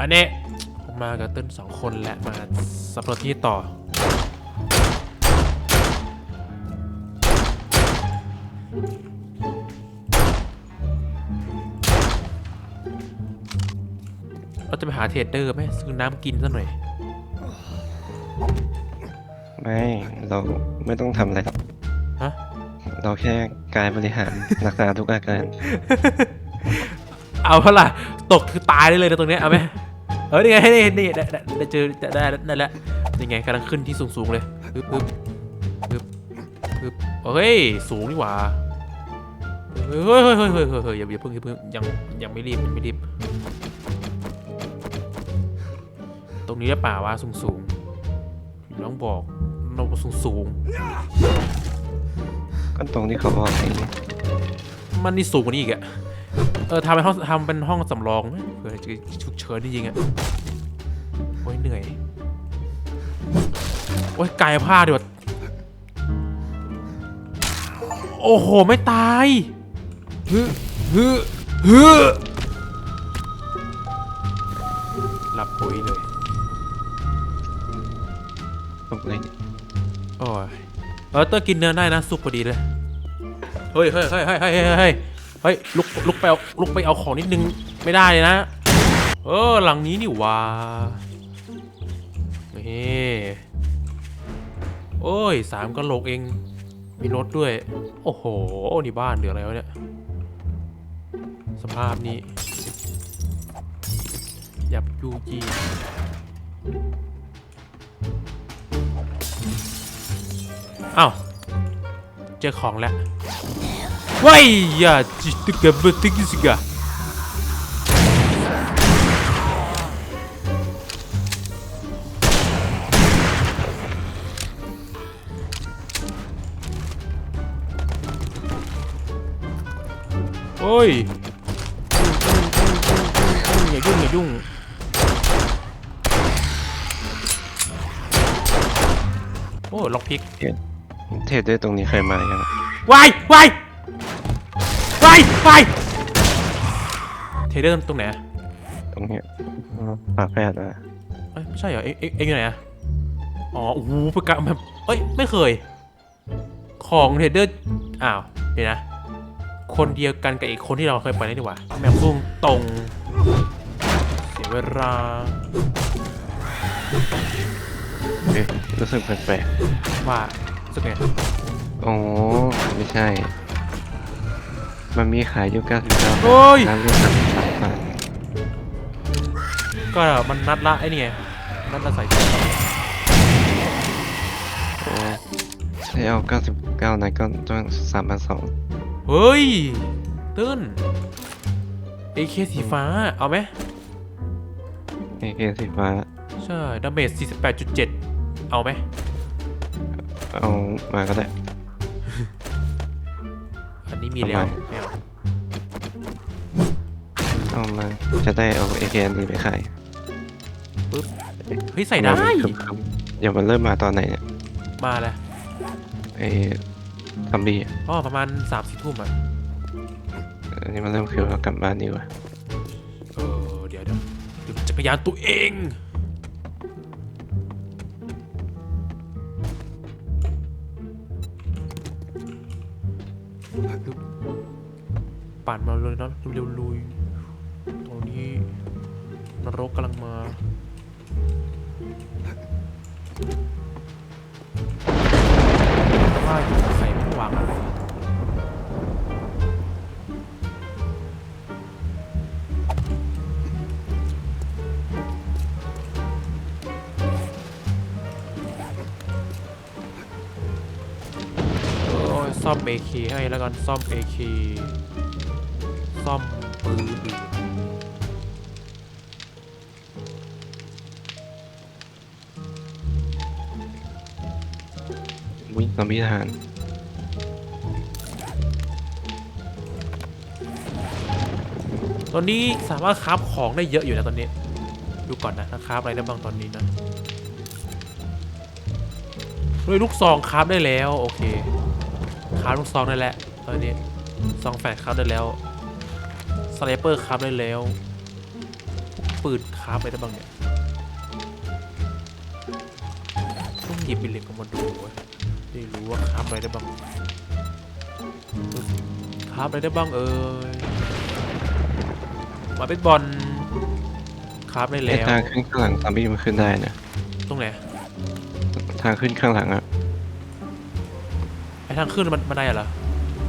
อันนี้ผมมากับเต้นสองคนและมาสำรวจที่ต่อ เราจะไปหาเทรดเดอร์ไหมซื้อน้ำกินซะหน่อย ไม่ เราไม่ต้องทำอะไรหรอกฮะ เราแค่กายบริหารรักษาทุกอาการ เอาเท่าไหร่ตกคือตายได้เลยนะตรงเนี้ยเอาไหม เออนี่ไงนี่นี่ได้ได้เจอได้ได้แล้วนี่ไงกำลังขึ้นที่สูงสูงๆเลยปึ๊บปึ๊บปึ๊บปึ๊บเฮ้ยสูงนี่หว่าเฮ้ยเฮ้ยเฮ้ยเฮ้ยเฮ้ยอย่าอย่าเพิ่งอย่าเพิ่งยังยังไม่รีบยังไม่รีบ ตรงนี้หรือเปล่าวะสูงสูงๆน้องบอกน้องสูงสูงก็ตรงที่เขาบอกไอ้มันนี่สูงกว่านี้อีกอะ เออทำเป็นห้องทำเป็นห้องสำรองไหมเผื่อจะฉุกเฉินจริงๆอะโอ้ยเหนื่อยโอ้ยกายผ้าดีกว่าโอ้โห ไม่ตายฮึฮึฮึหลับปุ๋ยเลยตรงเลยโอ้ยเออเตอร์กินเนื้อได้นะ สุกพอดีเลย เฮ้ยเฮ้ยเฮ้ยเฮ้ยเฮ้ย เฮ้ยลุกลุกไปเอาลุกไปเอาของนิดนึงไม่ได้เลยนะ เออหลังนี้นี่ว่านี่โอ้ยสามกะโหลกเอง มีรถด้วย โอ้โห นี่บ้านเหลืออะไรวะเนี่ย สภาพนี้ ยับยูจีอ้าว เจอของแล้ว 와이야 지뜨게 버뜨기스가 ôi nhảy dung nhảy dungโอ้ล็อกพิก เทรดด้วยตรงนี้ใครมายัง วายวาย วายวายเทเดอร์ตรงไหนอะตรงเนี้ยฝาแฝดนะเอ้ยไม่ใช่เหรอเอ็งเอ็งเอ็งอยู่ไหนอะอ๋อโอ้โหประกาศแบบเอ้ยไม่เคย ของเทเดอร์อ้าวเดี๋ยวนะ คนเดียวกันกับอีกคนที่เราเคยไปนี่ดีกว่าแมวพุ่งตรงเสียเวลาเอ๊ะรู้สึกแปลกว่ารู้สึกไง ๆอ๋อไม่ใช่ มันมีขายอยู่99โอ้ยร้านเลือกสักบาทก็มันนัดละไอ้นี่ไงนัดละใส่โอ้ใช้เอา99นั้นก็ต้อง3,200เฮ้ยตื้น AK สีฟ้า เอาไหม เอเคสีฟ้าใช่ดาเมจ48.7 เอาไหมเอามาก็ได้อั นนี้มีแล้วทำไม ไม่เอาเอามาจะได้เอาเอเคอันนี้ไปขายปึ๊บเฮ้ยใส่ได้ครับเดี๋ยวมันเริ่มมาตอนไหนเนี่ยมาแล้วไอ้ซอมบี้อะอ๋อประมาณ3 4ทุ่มอะอันนี้มันเริ่มคือเรากลับบ้านดีกว่าเออเดี๋ยวเดี๋ยวเดี๋ยวจักรยานตัวเอง ปั่นมาเลยเนอะเร็วๆลุยตอนนี้นรกกำลังมาว่าอยู่ใครไม่วางอะไร ซ่อม AK ให้แล้วกันซ่อม AK ซ่อมปืนวิ่งซอมบี้ทหารตอนนี้สามารถคราฟของได้เยอะอยู่นะตอนนี้ ดูก่อนนะนะคราฟอะไรได้บ้างตอนนี้นะด้วยลูกซองคราฟได้แล้ว โอเคค ราฟลูกซองได้แล้วตอนนี้ซองแฝดคราฟได้แล้วสไนเปอร์คราฟได้แล้วปืปืนคราฟไปได้บ้างเนี่ยต้องหยิบบิลเล็กออกมาดูวะได้รู้ว่าคราฟอะไรได้บ้างคราฟอะไรได้บ้างเอ่ยมาเป็นบอลคราฟได้ไอ้แล้วทางขึ้นข้างหลังซอมบี้มันขึ้นได้นะตรงไหนทางขึ้นข้างหลังอะไอ ทางขึ้นมันมันได้เหรอ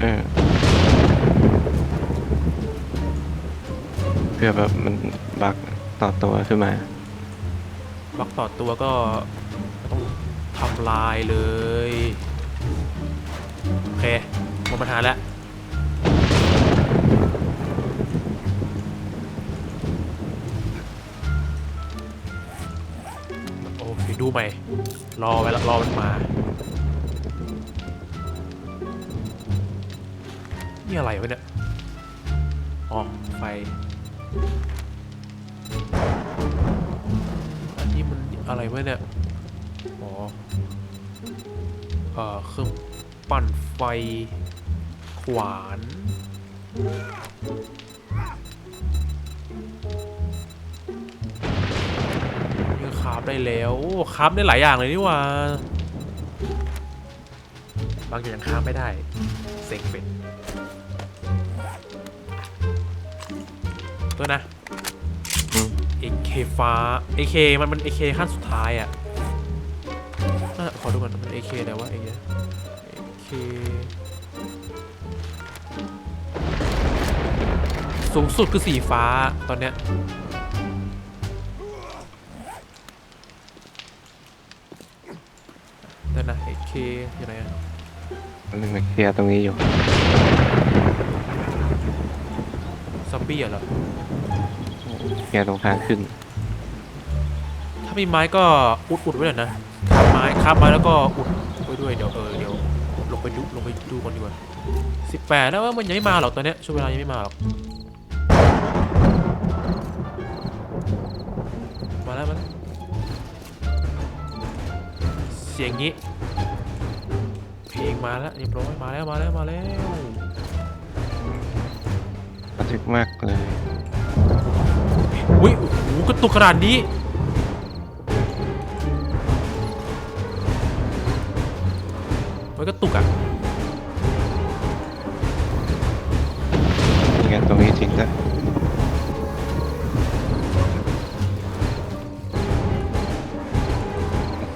เออเพื่อแบบมันบักต่อตัวขึ้นมา บล็อกต่อตัวก็ต้องทำลายเลย โอเคหมดปัญหาแล้ว โอเคดูใหม่ รอไว้ละรอมันมา นี่อะไรวะเนี่ย อ๋อ ไฟ อันนี้มันอะไรวะเนี่ย อ๋อ เอ่อ เครื่องปั่นไฟ ขวานนี่คาฟได้แล้ว โอ้คาฟได้หลายอย่างเลยนี่ว่าบางอย่างยังคราฟไม่ได้ เซ็งเป็น ตัวนะอืม AK ฟ้า AK มันมัน AK ขั้นสุดท้ายอะน่าขอดูก่อนมัน AK อะไรวะ AK AK สูงสุดคือสีฟ้าตอนเนี้ยเดี๋ยวนะ AK อยู่ไหนอะมันนึงมาเคลียร์ตรงนี้อยู่ซอมบี้อะเหรอ เคลียร์ตรงทางขึ้น ถ้ามีไม้ก็อุดอุดไว้หน่อยนะคาบไม้คาบไม้แล้วก็อุดไว้ด้วยเดี๋ยวเออเดี๋ยวลงไปดูลงไปดูก่อนดีกว่าสิบแปดแล้วว่ามันยังไม่มาหรอกตอนเนี้ยช่วงเวลายังไม่มาหรอกมาแล้วมาแล้วเสียงงี้ เพลงมาแล้วเรียบร้อยมาแล้วมาแล้วมาแล้วระทึกมากเลย อุ้ยโอ้โหกระตุกขนาดนี้มันกระตุกอะนี่ไงตรงนี้จริงแล้ว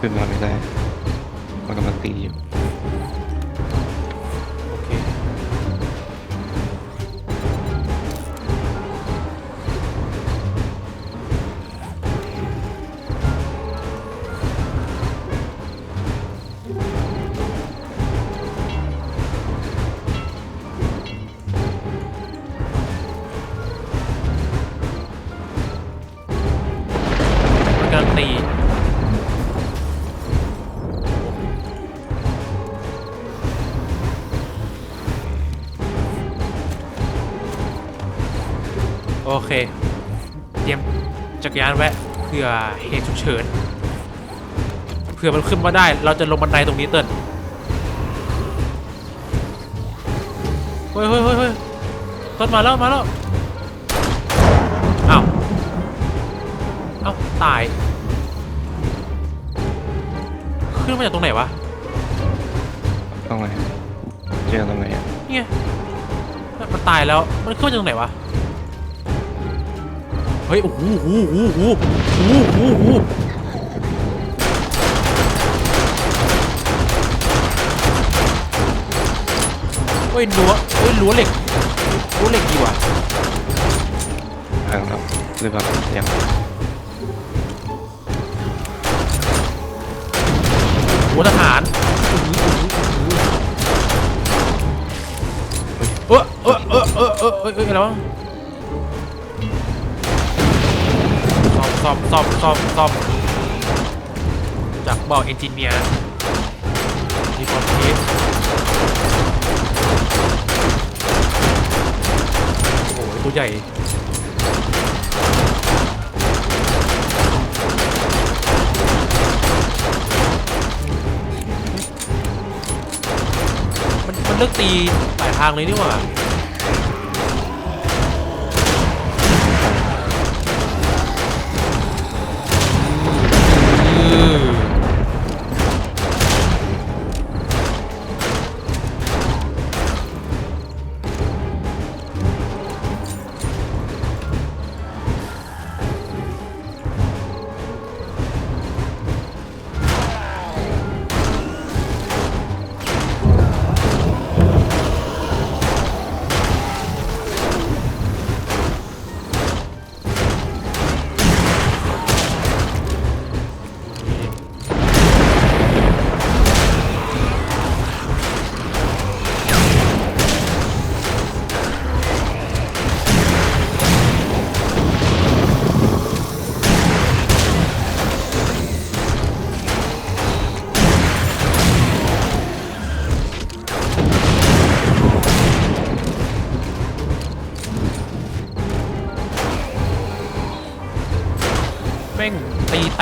ขึ้นมาไม่ได้มันกำลังตีอยู่ กำลังตีโอเค เตรียมจักรยานแวะเพื่อเหตุฉุกเฉินเผื่อมันขึ้นมาได้ เราจะลงบันไดตรงนี้เติ้ลเฮ้ยเฮ้ยเฮ้ยเฮ้ยต้นมาแล้วมาแล้ว อ้าวตาย ขึ้นมาจากตรงไหนวะ ตรงไหนเจอตรงไหนอะเนี่ยมันตายแล้ว มันขึ้นมาจากตรงไหนวะ เฮ้ยโอ้โหโอ้โหโอ้โหโอ้โหโอ้โหเฮ้ยรั้วเฮ้ยรั้วเหล็กรั้วเหล็กดีว่ะทางเราหรือเปล่ายัง รั้วทหารเออเออเออเออเออเออเอออะไรวะซ่อมซ่อมซ่อมซ่อมซ่อจากบอกเอนจิเนียร์ดีคอนเทสโอ้โหตัวใหญ่ เลือกตีหลายทางเลยนี่หว่า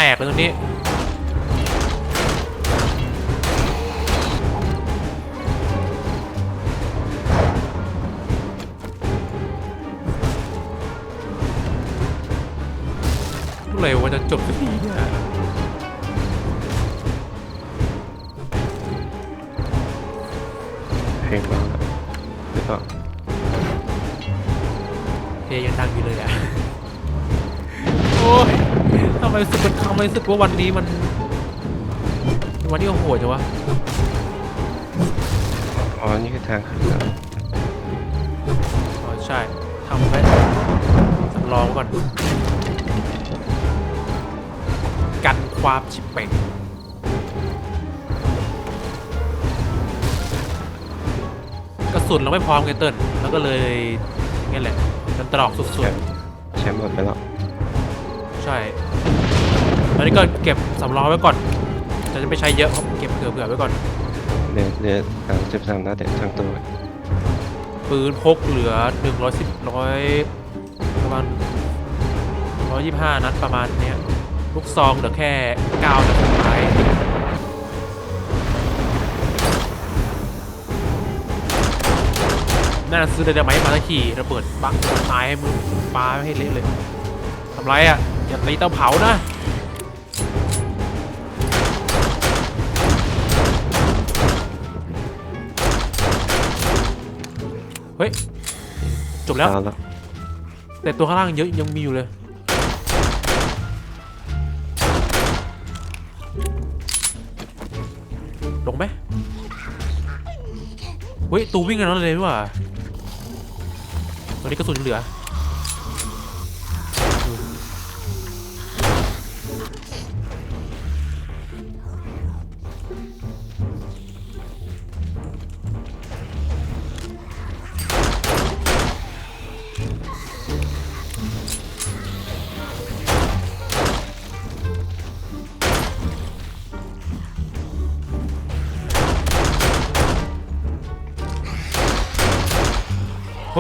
แตกเลยตรงนี้เมื่อไหร่วันจะจบสักทีเนี่ยเพลงเราแล้วหรือเปล่าเพลงยังดังอยู่เลยอะโอ้ยทำไมรู้สึกมันทำไมรู้สึกว่าวันนี้มัน วันนี้โหดจังวะอ๋อ นี่คือทางขึ้นแล้วอ๋อใช่ทำไว้สำรองไว้ก่อนกันความชิบเป่งกระสุนเราไม่พร้อมไงเติ้ลแล้วก็เลยงั้นแหละกันตรอกสุแชดมป์แชมป์หมดไปแล้ว ๆ ใช่ ตอนนี้ก็เก็บสำรองไว้ก่อนจะไม่ใช้เยอะเก็บเผื่อๆไว้ก่อน เหลือเหลือสามสิบสามนัดแต่ทั้งตัวปืนพกเหลือหนึ่งร้อยสิบร้อยประมาณร้อยยี่ห้านัดประมาณเนี้ยลูกซองเหลือแค่เก้านัดสุดท้ายน่าจะซื้อไดนาไมต์มาสักทีระเบิดปักตายให้มึงปาไม่ให้เละเลยทำไรอะอย่าตีเตาเผานะ เฮ้ย จบแล้ว ตายแล้วแต่ตัวข้างล่างเยอะยังมีอยู่เลย ลงไหมเฮ้ย ตูวิ่งกันนั้นเลยดีกว่าตอนนี้กระสุนยังเหลือ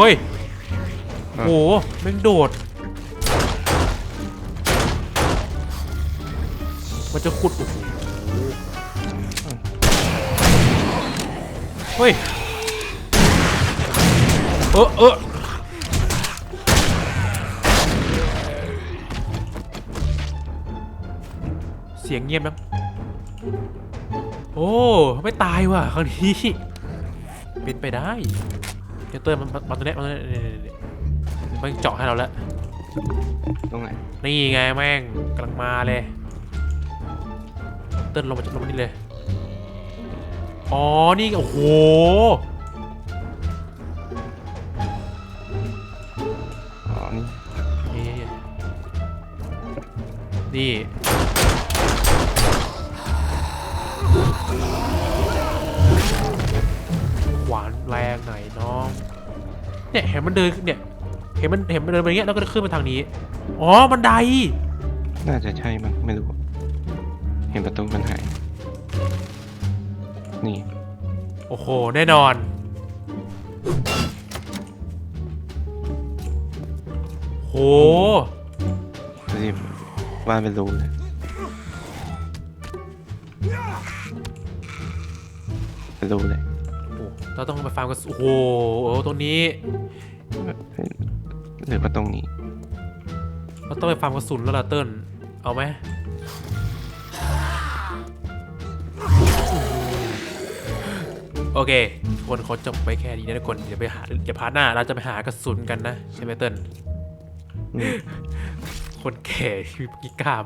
เฮ้ยโหแม่งโดด มันจะขุดโอ้โหเฮ้ย เออเออเสียงเงียบนะโอ้ ไม่ตายว่ะครั้งนี้ เป็นไปได้ เดี๋ยวเติมมันมันตัวเนี้ยมันตัวเนี้ยเนี่ยเนี่นี่มันเจาะให้เราแล้ว ตรงไหนนี่ไงแม่งกำลังมาเลยเติ้ลลงมาจากลงมานี่เลย อ๋อ นี่ โอ้โห อ๋อนี่นี่นี่ เนี่ยเห็นมันเดินเนี่ยเห็นมันเห็นมันเดินไปอย่างเงี้ยแล้วก็ขึ้นมาทางนี้ อ๋อบันได น่าจะใช่มั้งไม่รู้ เห็นประตูมันหาย นี่ โอ้โห แน่นอน โห ดูสิวาดเป็นรูเลยเป็นรูเลยโอ้โห เราต้องไปฟาร์มกันโอ้โหโอ้โหตรงนี้หรือว่าตรงนี้ เราต้องไปฟาร์มกระสุนแล้วล่ะเติ้ลเอาไหมโอเคทุกคนเขาจบไปแค่นี้นะทุกคนเดี๋ยวไปหาเดี๋ยวพาร์ทหน้าเราจะไปหากระสุนกันนะใช่ไหมเติ้ลอืมคนแก่ที่มีกล้าม